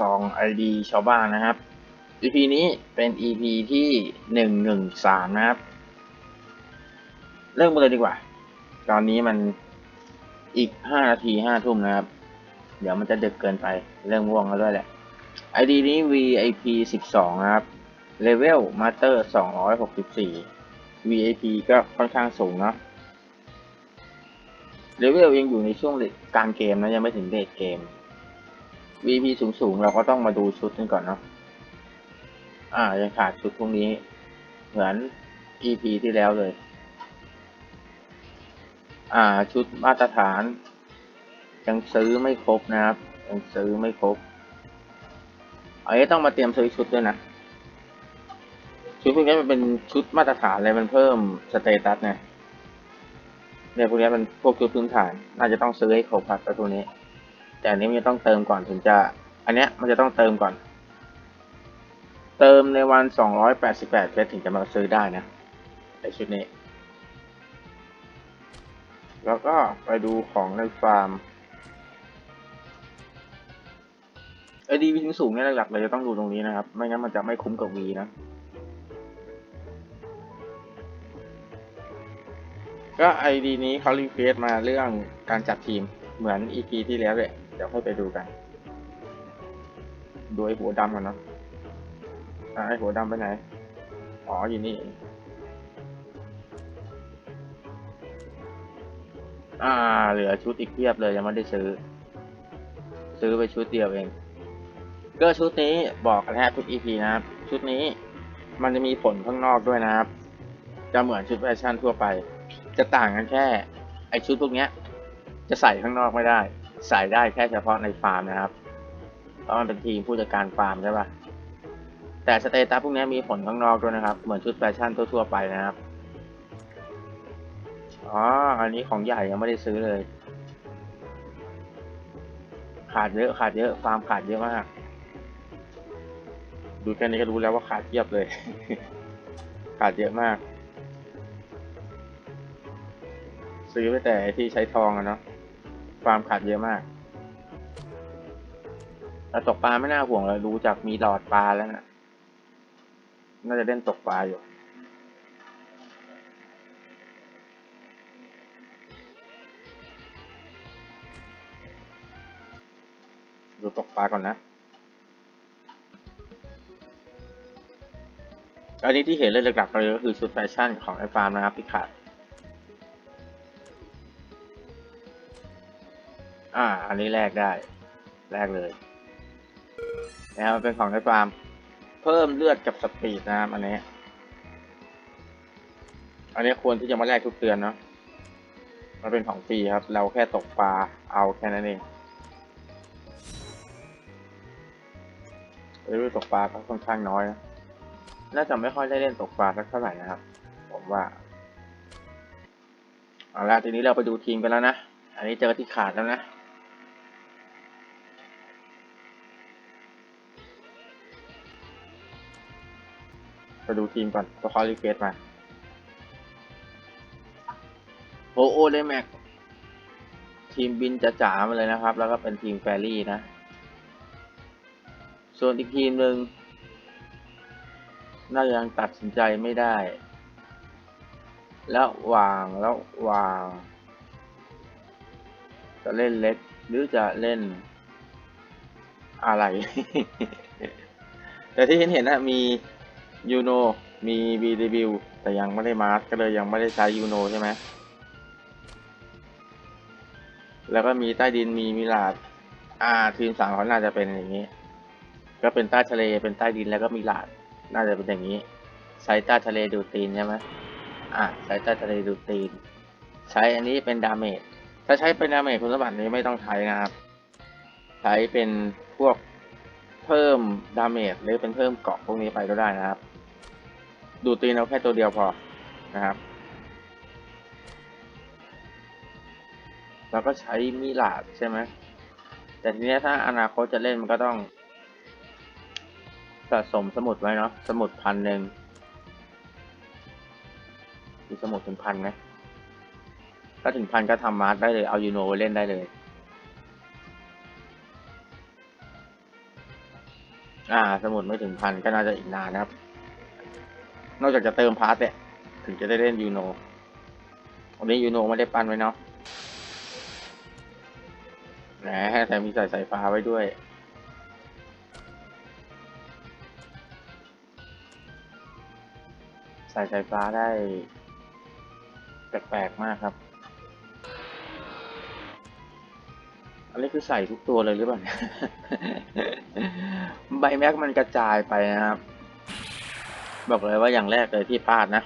สองไอดีชาวบ้านนะครับ EP นี้เป็น EP ที่หนึ่งหนึ่งสามนะครับ เริ่มเลยดีกว่า ตอนนี้มันอีกห้านาทีห้าทุ่มนะครับ เดี๋ยวมันจะดึกเกินไป เริ่มง่วงแล้วด้วยแหละ ID นี้ VIP สิบสองนะครับ เลเวลมาสเตอร์สองร้อยหกสิบสี่ VIP ก็ค่อนข้างสูงเนาะเลเวลยังอยู่ในช่วงกลางเกมนะ ยังไม่ถึงเดทเกม VP สูงสูงๆเราก็ต้องมาดูชุดกันก่อนเนาะ อ่ายังขาดชุดพวกนี้ เหมือน EP ที่แล้วเลย อ่า ชุดมาตรฐาน ยังซื้อไม่ครบนะครับ ยังซื้อไม่ครบเอ้ต้องมาเตรียมซื้อชุดด้วยนะ ชุดพวกนี้มันเป็นชุดมาตรฐานเลยมันเพิ่มสเตตัสไงเนี่ยพวกนี้มันพวกชุดพื้นฐาน น่าจะต้องซื้อให้ครบครับตัวนี้ แต่อันนี้มันจะต้องเติมก่อนถึงจะ อันเนี้ยมันจะต้องเติมก่อน เติมในวัน 288เพชรถึงจะมาซื้อได้นะไอชุดนี้ แล้วก็ไปดูของในฟาร์มไอดีวิงสูงเนี่ยหลักๆเราจะต้องดูตรงนี้นะครับ ไม่งั้นมันจะไม่คุ้มกับวีนะ ก็ไอดีนี้เขารีเควสมาเรื่องการจัดทีมเหมือน EP ที่แล้วเลย เดี๋ยวค่อยไปดูกันดูไอหัวดำกันเนาะอะไอหัวดำไปไหน อ๋ออยู่นี่ อ่า เหลือชุดอีกเพียบเลยยังไม่ได้ซื้อ ซื้อไปชุดเดียวเอง ก็ชุดนี้บอกกันแทบทุก EP นะครับ ชุดนี้มันจะมีผลข้างนอกด้วยนะครับ จะเหมือนชุดแฟชั่นทั่วไป จะต่างกันแค่ ไอชุดพวกเนี้ย จะใส่ข้างนอกไม่ได้ ใส่ได้แค่เฉพาะในฟาร์มนะครับ เพราะมันเป็นทีมผู้จัดการฟาร์มใช่ปะแต่สเตตัสพวกนี้มีผลข้างนอกด้วยนะครับ เหมือนชุดแฟชั่นทั่วๆไปนะครับ อ๋อ อันนี้ของใหญ่ยังไม่ได้ซื้อเลย ขาดเยอะขาดเยอะฟาร์มขาดเยอะมาก ดูแค่นี้ก็รู้แล้วว่าขาดเทียบเลย ขาดเยอะมาก ซื้อไปแต่ที่ใช้ทองอะเนาะ ฟาร์มขาดเยอะมากแต่ตกปลาไม่น่าห่วงเลยรู้จากมีหลอดปลาแล้วนะน่าจะเล่นตกปลาอยู่ ดูตกปลาก่อนนะ อันนี้ที่เห็นเลยหลักๆเลยก็คือชุดแฟชั่นของไอ้ฟาร์มนะครับที่ขาด อ่า อันนี้แลกได้ แลกเลยนะครับเป็นของไอฟาร์ม เพิ่มเลือดกับสปีดนะครับอันนี้ อันนี้ควรที่จะมาแลกทุกเดือนเนาะมันเป็นของฟรีครับ เราแค่ตกปลาเอาแค่นั้นเองเรื่องตกปลาก็ค่อนข้างน้อยนะน่าจะไม่ค่อยได้เล่นตกปลาสักเท่าไหร่นะครับ ผมว่าเอาละทีนี้เราไปดูทีมกันแล้วนะ อันนี้เจอที่ขาดแล้วนะ ไปดูทีมก่อนตัวคอรีเฟสมาโอโอเลแม็กทีมบินจะจ๋ามาเลยนะครับ แล้วก็เป็นทีมแฟรี่นะ ส่วนอีกทีมหนึ่งน่าจะยังตัดสินใจไม่ได้ แล้ววางแล้ววาง จะเล่นเล็กหรือจะเล่นอะไร แต่ที่เห็นเห็นนะมี ยูโนมีบีดบิวแต่ยังไม่ได้มาร์ก็เลยยังไม่ได้ใช้ยูโนใช่ไหมแล้วก็มีใต้ดินมีมิลาดอ่าทีมสามเขาน่าจะเป็นอย่างนี้ ก็เป็นใต้ทะเลเป็นใต้ดินแล้วก็มีลาดน่าจะเป็นอย่างนี้ ใช้ใต้ทะเลดูตีนใช่ไหมอ่าใช้ใต้ทะเลดูตีน ใช้อันนี้เป็นดาเมจถ้าใช้เป็นดาเมจคุณสมบัตินี้ไม่ต้องใช้นะครับ ใช้เป็นพวกเพิ่มดาเมจหรือเป็นเพิ่มเกาะพวกนี้ไปก็ได้นะครับ ดูตีนเอาแค่ตัวเดียวพอนะครับ แล้วก็ใช้มิลาดใช่ไหมแต่ทีนี้ถ้าอนาคตจะเล่นมันก็ต้อง สะสมสมุดไว้เนาะสมุดพันหนึ่งมีสมุดถึงพันไหมถ้าถึงพันก็ทำมาร์กได้เลย เอายูโนเล่นได้เลย อ่า สมุดไม่ถึงพันก็น่าจะอีกนานครับ นอกจากจะเติมพาร์ทเนี่ยถึงจะได้เล่นยูโนวันนี้ยูโนไม่ได้ปั้นไว้เนาะแหมแต่มีใส่สายฟ้าไว้ด้วย ใส่สายฟ้าได้ แปลกๆมากครับ อันนี้คือใส่ทุกตัวเลยหรือเปล่า ใบแม็กมันกระจายไปนะครับ บอกเลยว่าอย่างแรกเลยที่พลาดนะ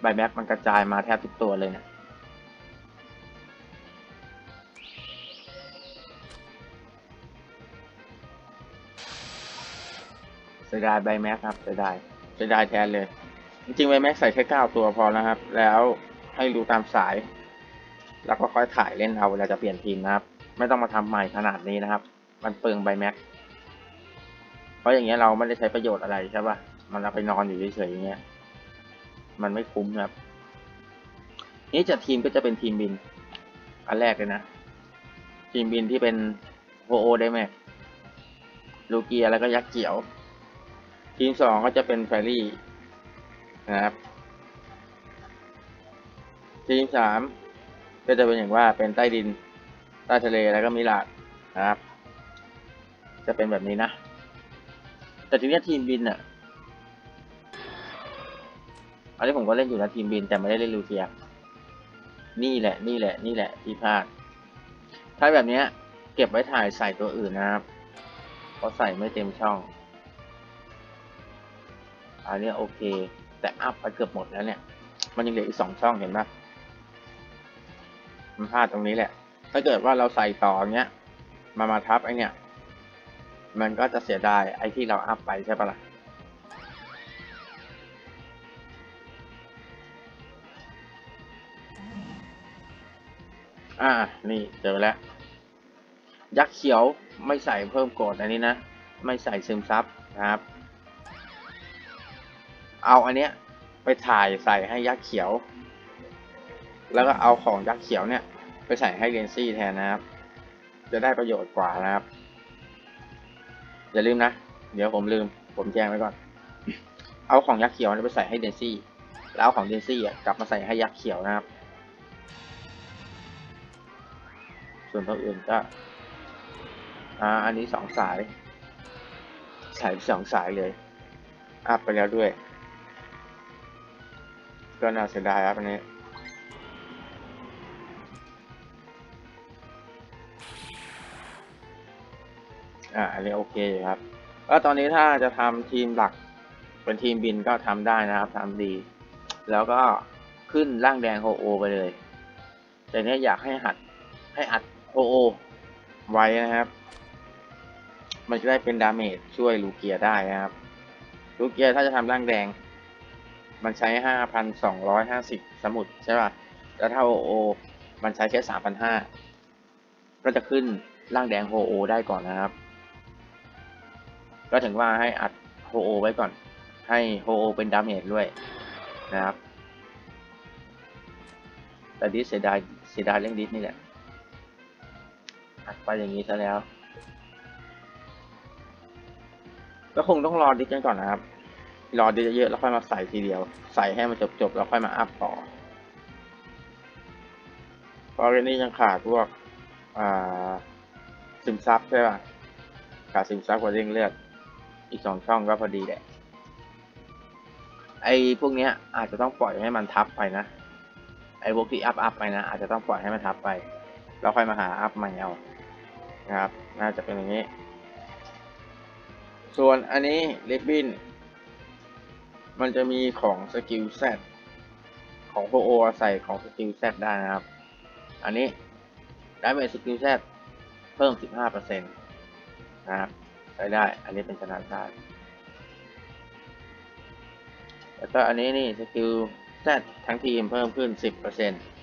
ใบแม็กมันกระจายมาแทบทุกตัวเลยนะเสียดายใบแม็กครับเสียดายเสียดายแทนเลย จริงๆใบแม็กใส่แค่เก้าตัวพอแล้วครับ แล้วให้รู้ตามสาย แล้วก็ค่อยถ่ายเล่นเอาเวลาจะเปลี่ยนทีมนะครับ ไม่ต้องมาทำใหม่ขนาดนี้นะครับ มันเปลืองใบแม็กเพราะอย่างเงี้ยเราไม่ได้ใช้ประโยชน์อะไรใช่ป่ะ มันเอาไปนอนอยู่เฉยๆอย่างเงี้ย มันไม่คุ้มครับ นี่จะทีมก็จะเป็นทีมบิน อันแรกเลยนะ ทีมบินที่เป็นโฮโอได้ไหมลูเกียแล้วก็ยักษ์เขียว ทีมสองก็จะเป็นแฟรี่นะครับ ทีมสามก็จะเป็นอย่างว่าเป็นใต้ดิน ใต้ทะเลแล้วก็มิลาดนะครับ จะเป็นแบบนี้นะ แต่ทีนี้ทีมบินอะ อันนี้ผมก็เล่นอยู่นะทีมบินแต่ไม่ได้เล่นลูเซีย นี่แหละนี่แหละนี่แหละที่พลาด ถ้าแบบนี้เก็บไว้ถ่ายใส่ตัวอื่นนะครับเพราะใส่ไม่เต็มช่อง อันนี้โอเค แต่อัพไปเกือบหมดแล้วเนี่ย มันยังเหลืออีกสองช่องเห็นปะมันพลาดตรงนี้แหละ ถ้าเกิดว่าเราใส่ต่อเงี้ย มามาทับไอเนี่ยมันก็จะเสียดายไอที่เราอัพไปใช่ปะล่ะ อ่า นี่เจอแล้ว ยักษ์เขียวไม่ใส่เพิ่มกดอันนี้นะ ไม่ใส่ซึมซับนะครับ เอาอันเนี้ยไปถ่ายใส่ให้ยักษ์เขียว แล้วก็เอาของยักษ์เขียวเนี่ย ไปใส่ให้เรนซี่แทนนะครับ จะได้ประโยชน์กว่านะครับ อย่าลืมนะ เดี๋ยวผมลืม ผมแจ้งไว้ก่อน เอาของยักษ์เขียวไปใส่ให้เดนซี่ แล้วเอาของเดนซี่อะกลับมาใส่ให้ยักษ์เขียวนะครับ ส่วนตัวอื่นก็ อ่า อันนี้สองสาย สายสองสายเลย อัพไปแล้วด้วย ก็น่าเสียดายครับอันนี้อ่าอันนี้โอเคอยู่ครับแล้วตอนนี้ถ้าจะทำทีมหลักเป็นทีมบินก็ทำได้นะครับทำดี แล้วก็ขึ้นร่างแดงโฮโอไปเลย แต่เนี้ยอยากให้หัดให้อัด โฮโอไว้นะครับ มันจะได้เป็นดาเมจช่วยลูเกียได้นะครับ ลูเกียถ้าจะทำร่างแดง มันใช้ห้าพันสองร้อยห้าสิบสมุดใช่ป่ะ แล้วถ้าโฮโอ มันใช้แค่สามพันห้าก็จะขึ้นร่างแดงโฮโอได้ก่อนนะครับ ก็ถึงว่าให้อัดโฮโอไว้ก่อน ให้โฮโอเป็นดาเมจด้วยนะครับ แต่ดิสเสียดายเสียดายเรื่องดิสนี่แหละ อัดไปอย่างนี้ซะแล้ว ก็คงต้องรอดิสกันก่อนนะครับ รอดิสเยอะๆแล้วค่อยมาใส่ทีเดียว ใส่ให้มันจบๆแล้วค่อยมาอัพต่อเพราะเรนนี่ยังขาดพวกอ่าซึมซับใช่ป่ะขาดซึมซับกับเร่งเลือด อีกสองช่องก็พอดีแหละ ไอ้พวกเนี้ยอาจจะต้องปล่อยให้มันทับไปนะ ไอ้พวกที่อัพอัพไปนะอาจจะต้องปล่อยให้มันทับไป แล้วค่อยมาหาอัพใหม่เอา นะครับ น่าจะเป็นอย่างนี้ ส่วนอันนี้ลิบบินมันจะมีของสกิลแซของโ o โอใส่ของสกิลแซได้นะครับ อันนี้ได้เมจสกิลแซเพิ่ม 15%นะครับใช้ได้ อันนี้เป็นชนะได้แล้วก็อันนี้นี่สกิลแซทั้งทีมเพิ่มขึ้น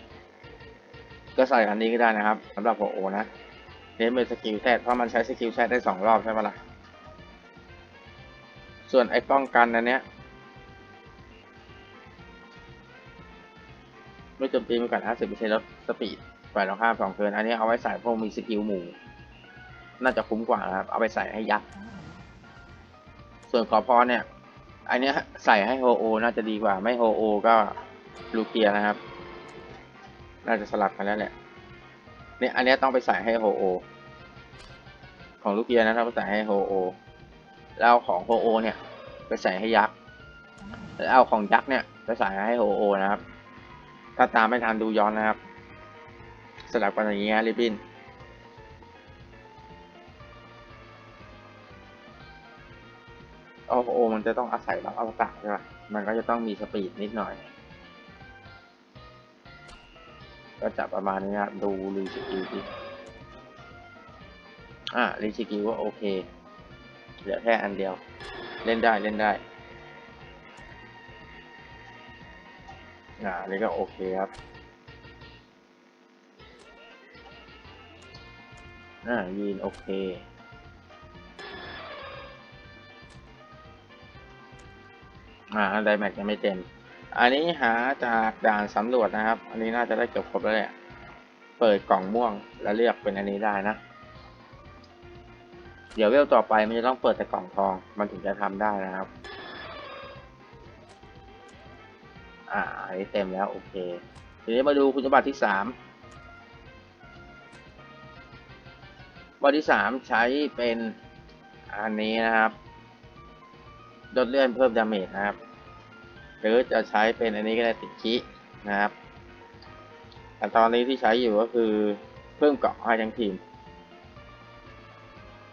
10%ก็ใส่อันนี้ก็ได้นะครับสำหรับโ o โอนะ เน้นเป็นสกิลแซเพราะมันใช้สกิลแซได้สองรอบใช่ไหมล่ะ ส่วนไอ้ป้องกันอันเนี้ยเมื่อโจมตีมีการ50%ลดสปีดฝ่ายตรงข้ามสองเทินอันนี้เอาไว้ใส่พวกมีสกิลหมู่ น่าจะคุ้มกว่านะครับ เอาไปใส่ให้ยักษ์ส่วนกอพอเนี่ย อันนี้ใส่ให้โฮโอ น่าจะดีกว่า ไม่โฮโอ ก็ลูเกียนะครับ น่าจะสลับกันแล้วแหละ เนี่ยอันนี้ต้องไปใส่ให้โฮโอ ของลูเกียนะต้องไปใส่ให้โฮโอ แล้วเอาของโฮโอเนี่ย ไปใส่ให้ยักษ์แล้วเอาของยักษ์เนี่ยไปใส่ให้โฮโอนะครับ ถ้าตามไม่ทันดูย้อนนะครับสลับกันอย่างเงี้ยริบบินโอโอมันจะต้องอาศัยแบบอวกาศใช่ปะมันก็จะต้องมีสปีดนิดหน่อย ก็จะประมาณนี้ครับดูรีสกิลดิอะรีสกิลว่าโอเค เหลือแค่อันเดียว เล่นได้เล่นได้ อ่าอันนี้ก็โอเคครับอ่ายีนโอเคอ่าไดแม็กยังไม่เต็ม อันนี้หาจากด่านสำรวจนะครับ อันนี้น่าจะได้เกือบครบแล้วแหละ เปิดกล่องม่วงแล้วเลือกเป็นอันนี้ได้นะ เดี๋ยวเวลต่อไปมันจะต้องเปิดแต่กล่องทอง มันถึงจะทำได้นะครับ อ่าอันนี้เต็มแล้วโอเค ทีนี้มาดูคุณสมบัติที่สามบอที่สามใช้เป็นอันนี้นะครับลดเลื่อนเพิ่มดาเมจนะครับ หรือจะใช้เป็นอันนี้ก็ได้ติดคินะครับ แต่ตอนนี้ที่ใช้อยู่ก็คือเพิ่มเกาะให้ทั้งทีม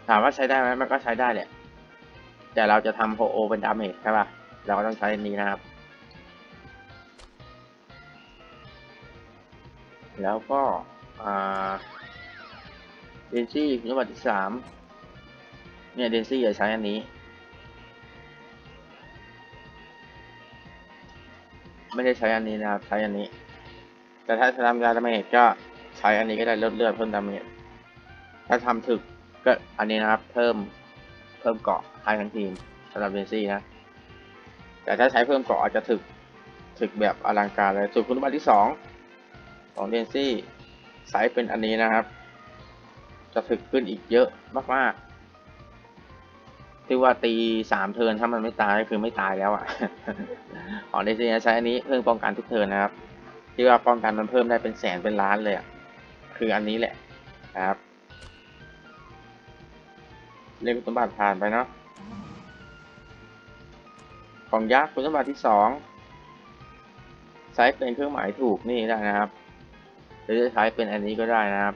ถามว่าใช้ได้ไหมมันก็ใช้ได้แหละ แต่เราจะทำโฮโอเป็นดาเมจใช่ป่ะ เราก็ต้องใช้อันนี้นะครับ แล้วก็อ่าเดนซี่คุบัติที่สามเนี่ยเดนซี่จะใช้อันนี้ ไม่ได้ใช้อันนี้นะครับ ใช้อันนี้ แต่ถ้าทำยาดาเมจก็ใช้อันนี้ก็ได้ลดเลือดเพิ่มดาเมจถ้าทำถึกก็อันนี้นะครับ เพิ่มเพิ่มเกาะให้ทั้งทีมสำหรับเดนซี่นะ แต่ถ้าใช้เพิ่มเกาะอาจจะถึกถึกแบบอลังการเลยส่วนคุณสมบัติที่สองของเดนซี่ใช้เป็นอันนี้นะครับ จะถึกขึ้นอีกเยอะมากๆ ที่ว่าตีสามเทินถ้ามันไม่ตายก็คือไม่ตายแล้วอะของเดนซี่ใช้อันนี้เพิ่มป้องกันทุกเทินนะครับ ที่ว่าป้องกันมันเพิ่มได้เป็นแสนเป็นล้านเลยอะคืออันนี้แหละนะครับเรียกคุณสมบัติผ่านไปเนาะของยักษ์คุณสมบัติที่สองใช้เป็นเครื่องหมายถูกนี่ได้นะครับ หรือจะใช้เป็นอันนี้ก็ได้นะครับ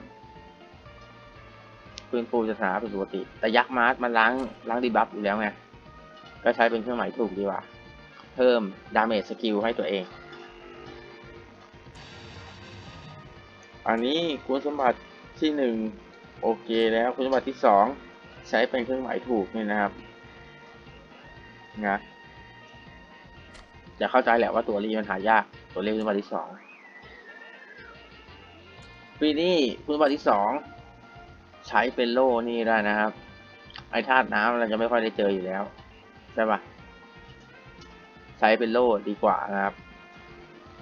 ฟื้นฟูสถานะเป็นปกติ แต่ยักษ์มาร์สมันล้างล้างดีบัฟอยู่แล้วไง ก็ใช้เป็นเครื่องหมายถูกดีกว่า เพิ่มดาเมจสกิลให้ตัวเอง อันนี้คุณสมบัติที่หนึ่งโอเคแล้วคุณสมบัติที่สองใช้เป็นเครื่องหมายถูกนี่นะครับนะจะเข้าใจแหละว่าตัวรีมันหายากตัวเลขคุณสมบัติที่สองปีนี้คุณสมบัติที่สอง ใช้เป็นโล่นี่ได้นะครับ ไอ้ธาตุน้ำเราจะไม่ค่อยได้เจออยู่แล้ว ใช่ปะใช้เป็นโล่ดีกว่านะครับ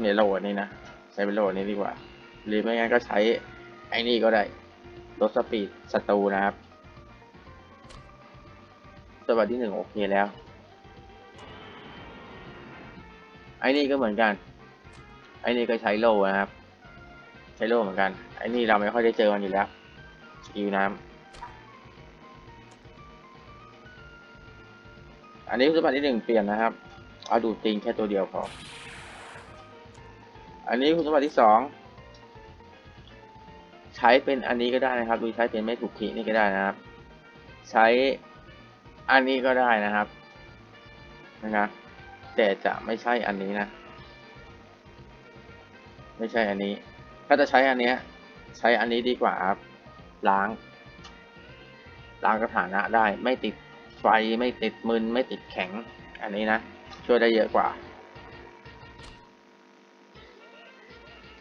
เนี่ยโล่นี่นะใช้เป็นโล่นี้ดีกว่า หรือไม่งั้นก็ใช้ไอ้นี่ก็ได้ลดสปีดศัตรูนะครับตัวแบบที่หนึ่งโอเคแล้ว ไอ้นี่ก็เหมือนกัน ไอ้นี่ก็ใช้โล่นะครับ ใช้โล่เหมือนกัน ไอ้นี่เราไม่ค่อยได้เจอกันอยู่แล้ว สกิลน้ำอันนี้คุณสมบัติที่หนึ่งเปลี่ยนนะครับ เอาดูดติงแค่ตัวเดียวพอ อันนี้คุณสมบัติที่สองใช้เป็นอันนี้ก็ได้นะครับ ดูใช้เป็นไม่ถูกขีนี่ก็ได้นะครับ ใช้อันนี้ก็ได้นะครับนะครับแต่จะไม่ใช่อันนี้นะ ไม่ใช่อันนี้ ถ้าจะใช้อันเนี้ย ใช้อันนี้ดีกว่าครับ ล้าง ล้างสถานะได้ ไม่ติดไฟไม่ติดมึนไม่ติดแข็ง อันนี้นะ ช่วยได้เยอะกว่า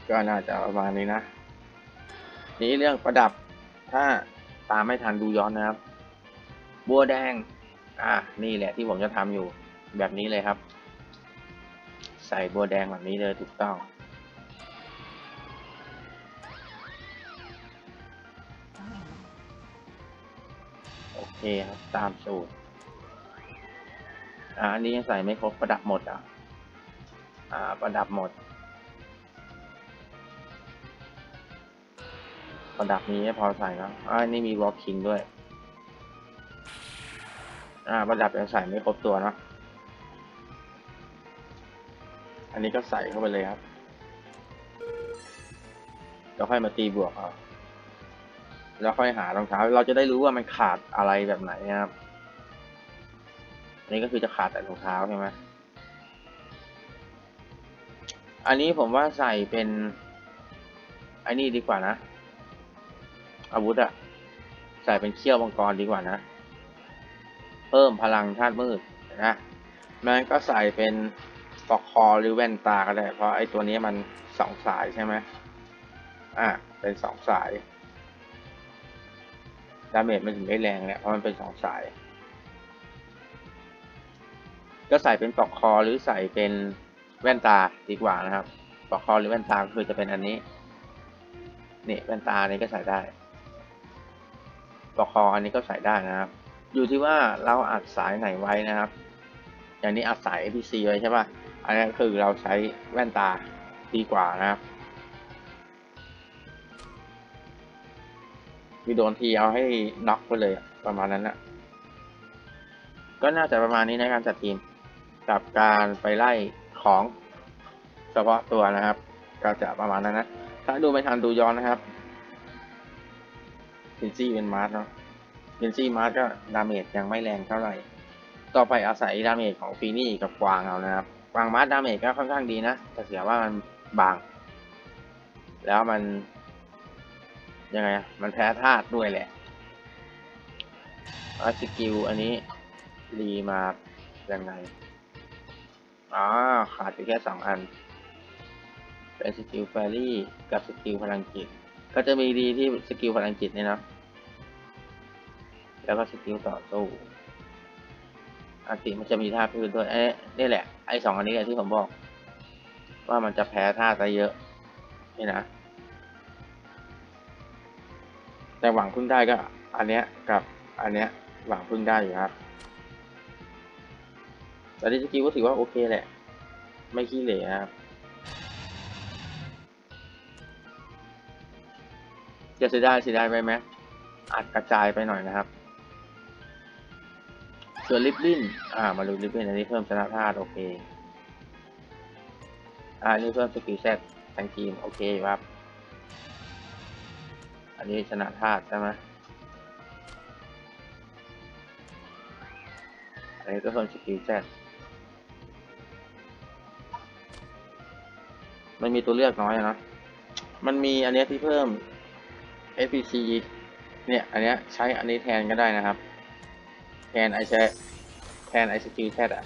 ก็น่าจะประมาณนี้นะ นี้เรื่องประดับถ้าตามไม่ทันดูย้อนนะครับ บัวแดง อ่านี่แหละที่ผมจะทำอยู่แบบนี้เลยครับ ใส่บัวแดงแบบนี้เลยถูกต้อง เคครับตามสูตร อ่า อันนี้ยังใส่ไม่ครบประดับหมดอะ อ่า ประดับหมด ประดับนี้ไม่พอใส่แล้วอ่านี่มีวอลคิงด้วย อ่า ประดับยังใส่ไม่ครบตัวเนะอันนี้ก็ใส่เข้าไปเลยครับแล้วค่อยมาตีบวกเอา แล้วค่อยหารองเท้า เราจะได้รู้ว่ามันขาดอะไรแบบไหนนะครับนนี้ก็คือจะขาดแต่รองเท้าใช่ไหมอันนี้ผมว่าใส่เป็นไอ้นี่ดีกว่านะ อาวุธอะใส่เป็นเขี้ยวมังกรดีกว่านะ เพิ่มพลังธาตุมืดนะแม้ก็ใส่เป็นปอกคอหรือแว่นตาก็ได้ เพราะไอ้ตัวนี้มันสองสายใช่ไหมอะเป็นสองสาย ดาเมจมันถึงได้แรงเนี่ยเพราะมันเป็นสองสาย ก็ใส่เป็นปลอกคอหรือใส่เป็นแว่นตาดีกว่านะครับปลอกคอหรือแว่นตาคือจะเป็นอันนี้ นี่แว่นตานี้ก็ใส่ได้ปลอกคออันนี้ก็ใส่ได้นะครับ อยู่ที่ว่าเราอัดสายไหนไว้นะครับ อย่างนี้อัดสาย APC ไว้ใช่ป่ะ อันนี้คือเราใช้แว่นตาดีกว่านะครับ มีโดนทีเอาให้น็อกไปเลยประมาณนั้นนะก็น่าจะประมาณนี้ในการจัดทีม กับการไปไล่ของเฉพาะตัวนะครับ ก็จะประมาณนั้นนะ ถ้าดูไม่ทันดูย้อนนะครับพินซี่เป็นมาร์สเนาะพินซี่มาร์สก็ดาเมจยังไม่แรงเท่าไหร่ ต่อไปอาศัยดาเมจของฟีนี่กับกวางเอานะครับ กวางมาร์สดาเมจก็ค่อนข้างดีนะ แต่เสียว่ามันบาง แล้วมัน ยังไงอะมันแพ้ธาตุด้วยแหละอาสกิลอันนี้รีมายังไงอ๋อขาดอยู่แค่สองอันเป็นสกิลแฟรี่กับสกิลพลังจิต ก็จะมีดีที่สกิลพลังจิตเนี่ยนะ แล้วก็สกิลต่อสู้อัติมันจะมีท่าพื้นด้วยเอ๊นี่แหละ ไอ้สองอันนี้แหละที่ผมบอก ว่ามันจะแพ้ท่าซะเยอะ นี่นะ แต่หวังพึ่งได้ก็อันเนี้ยกับอันเนี้ยหวังพึ่งได้อยู่ครับแต่ดิสกิลก็ถือว่าโอเคแหละ ไม่ขี้เหร่นะครับจะเสียดายเสียดายไปไหมอาจกระจายไปหน่อยนะครับ ส่วนลิปบินอ่า มาดูลิปบินอันนี้เพิ่มชนะธาตุโอเค อ่าอันนี้เพิ่มสกิลเซตทั้งทีมโอเคครับ อันนี้ชนะธาตุใช่ไหมอันนี้ก็เพิ่มสกิลเซตมันมีตัวเลือกน้อยนะ มันมีอันนี้ที่เพิ่ม SPC เนี่ย อันนี้ใช้อันนี้แทนก็ได้นะครับ แทนไอแชแทนไอสกิลแชทอะ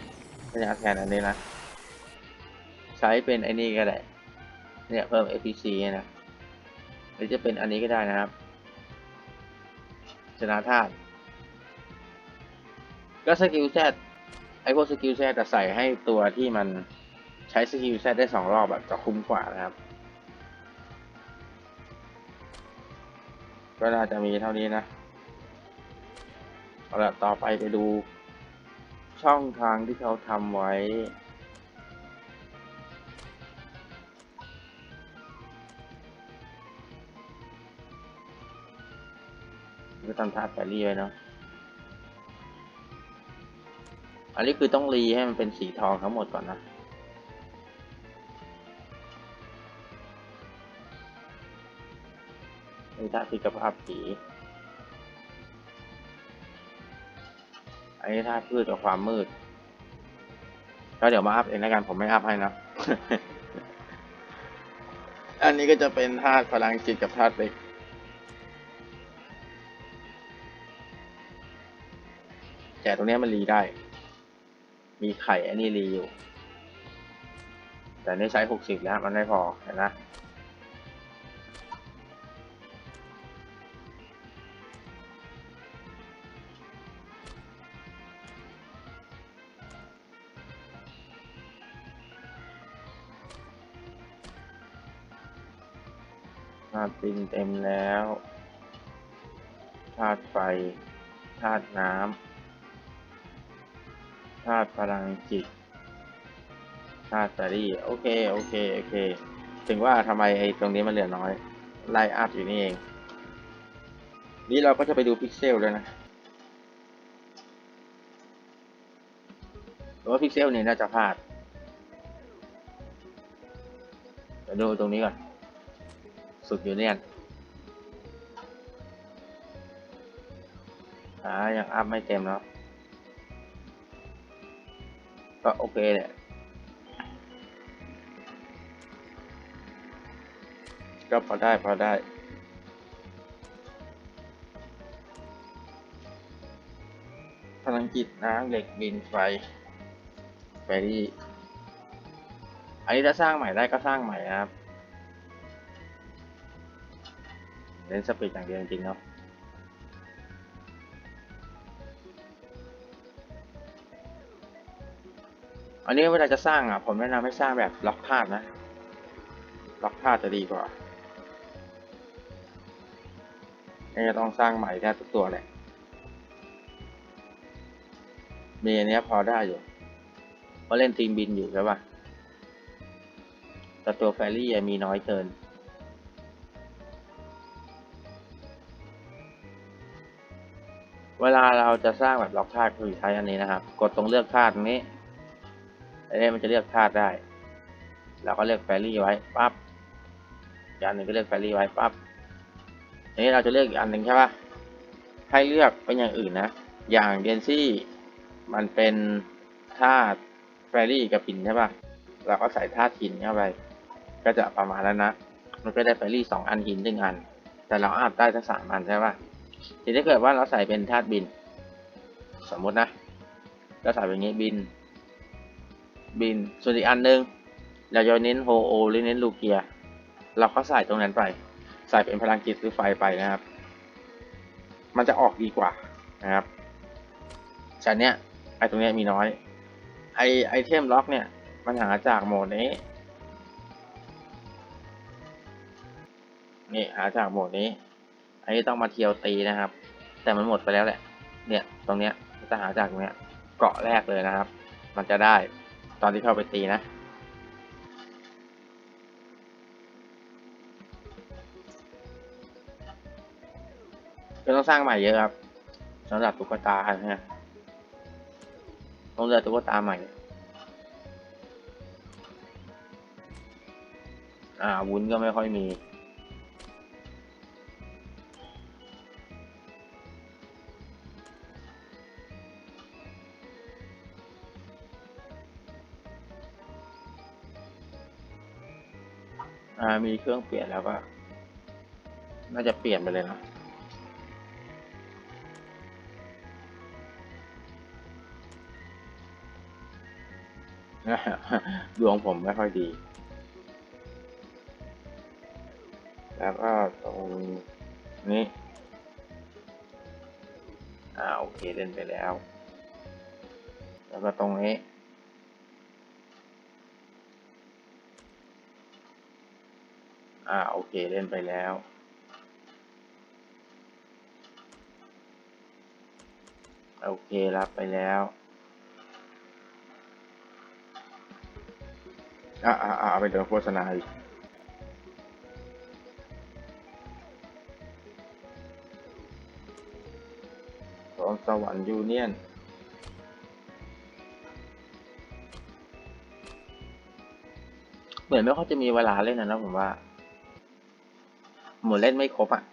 ไม่ใช่แทนอันนี้นะ ใช้เป็นไอนี่ก็ได้ เนี่ยเพิ่ม SPC นะ หรือจะเป็นอันนี้ก็ได้นะครับ ชนะธาตุก็สกิลแซดไอพวกสกิลแซดจะใส่ให้ตัวที่มันใช้สกิลแซดได้สองรอบแบบจะคุ้มกว่านะครับ ก็น่าจะมีเท่านี้นะเอาละต่อไปไปดูช่องทางที่เขาทำไว้ ทำท่าแฟรี่ไว้เนาะ อันนี้คือต้องรีให้มันเป็นสีทองทั้งหมดก่อนนะนี่ท่าพิกภาพผีอันนี้ท่าพืชกับความมืด ก็เดี๋ยวมาอัพเองแล้วกันผมไม่อัพให้นะอันนี้ก็จะเป็นธาตุพลังจิตกับธาตุเล็ก แต่ตรงนี้มันรีได้ มีไข่อันนี้รีอยู่ แต่นี่ใช้หกสิบแล้วมันไม่พอเห็นนะธาตุดินเต็มแล้ว ธาตุไฟ ธาตุน้ำ ธาตุพลังจิตธาตุแฟรี่โอเค โอเค โอเค ถึงว่าทำไมไอ้ตรงนี้มันเหลือน้อย ไลอัพอยู่นี่เอง นี่เราก็จะไปดูพิกเซลเลยนะเพราะว่าพิกเซลนี่น่าจะพลาดเดี๋ยวดูตรงนี้ก่อน สุดอยู่เนี่ยอ่ายังอัพไม่เต็มเนาะ ก็โอเคแหละก็พอได้พอได้พลังจิตน้ำเหล็กบินไฟแฟรี่อันนี้ถ้าสร้างใหม่ได้ก็สร้างใหม่นะครับเน้นสปีดอย่างเดียวจริงๆเนาะ อันนี้เวลาจะสร้างอะผมแนะนำให้สร้างแบบล็อกธาตุนะ ล็อกธาตุจะดีกว่าไม่จะต้องสร้างใหม่แทบทุกตัวเลยมีอันนี้พอได้อยู่เพราะเล่นทีมบินอยู่ใช่ปะแต่ตัวแฟรี่ยังมีน้อยเกินเวลาเราจะสร้างแบบล็อกธาตุคือใช้อันนี้นะครับ กดตรงเลือกธาตุนี้ อันนี้มันจะเลือกธาตุได้ เราก็เลือกแฟรี่ไว้ปั๊บอันหนึ่งก็เลือกแฟรี่ไว้ปั๊บอันนี้เราจะเลือกอีกอันหนึ่งใช่ปะให้เลือกเป็นอย่างอื่นนะ อย่างเดนซี่มันเป็นธาตุแฟรี่กับหินใช่ปะเราก็ใส่ธาตุหินเข้าไป ก็จะประมาณนั้นนะ มันก็ได้แฟรี่สองอันหินหนึ่งอัน แต่เราอาบได้ทั้งสามอันใช่ปะทีนี้เกิดว่าเราใส่เป็นธาตุบิน สมมตินะเราใส่เป็นอย่างนี้บิน บิน ส่วนอีกอันหนึงเราจะเน้นโฮโอหรือเน้นลูเกีย เราก็ใส่ตรงนั้นไป ใส่เป็นพลังจิตหรือไฟไปนะครับ มันจะออกดีกว่านะครับจากเนี้ยไอตรงเนี้ยมีน้อย ไอไอเทมล็อกเนี่ยมันหาจากโหมดนี้นี่หาจากโหมดนี้ อันนี้ต้องมาเทียวตีนะครับ แต่มันหมดไปแล้วแหละ เนี่ยตรงเนี้ยจะหาจากตรงเนี้ยเกาะแรกเลยนะครับ มันจะได้ ตอนที่เข้าไปตีนะ ก็ต้องสร้างใหม่เยอะครับสำหรับตุ๊กตาเนี่ยต้องเลือกตุ๊กตาใหม่อ่าวุ้นก็ไม่ค่อยมี มีเครื่องเปลี่ยนแล้วก็ น่าจะเปลี่ยนไปเลยนะดวงผมไม่ค่อยดี แล้วก็ตรงนี้ อ่าโอเคเล่นไปแล้ว แล้วก็ตรงนี้ อ่าโอเคเล่นไปแล้ว โอเครับไปแล้วอ่าอ่าอ่าเอาไปเดี๋ยวโฆษณาอีกของสวรรค์ยูเนียนเหมือนไม่ค่อยจะมีเวลาเล่นนะนะผมว่า หมดเล่นไม่ครบอะ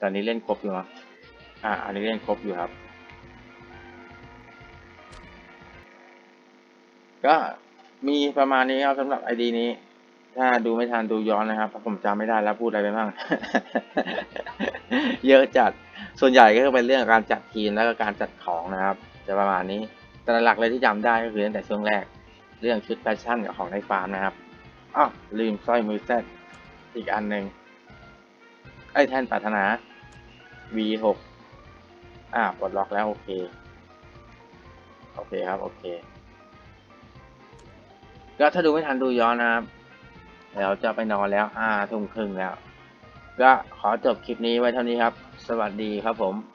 ตอนนี้เล่นครบอยู่นะอ่า อันนี้เล่นครบอยู่ครับ ก็มีประมาณนี้ครับสำหรับไอดีนี้ ถ้าดูไม่ทันดูย้อนนะครับเพราะผมจำไม่ได้แล้วพูดอะไรไปบ้าง เยอะจัด ส่วนใหญ่ก็เป็นเรื่องการจัดทีมแล้วก็การจัดของนะครับ จะประมาณนี้ แต่หลักเลยที่จำได้ก็คือตั้งแต่ช่วงแรก เรื่องชุดแฟชั่นกับของในฟาร์มนะครับอ้าวลืมสร้อยมือแซดอีกอันหนึ่งไอ้แท่นปรารถนา V6 อ่าปลดล็อกแล้วโอเค โอเคครับ โอเค ก็ถ้าดูไม่ทันดูย้อนนะครับเดี๋ยวจะไปนอนแล้วห้าทุ่มครึ่งแล้ว ก็ขอจบคลิปนี้ไว้เท่านี้ครับ สวัสดีครับผม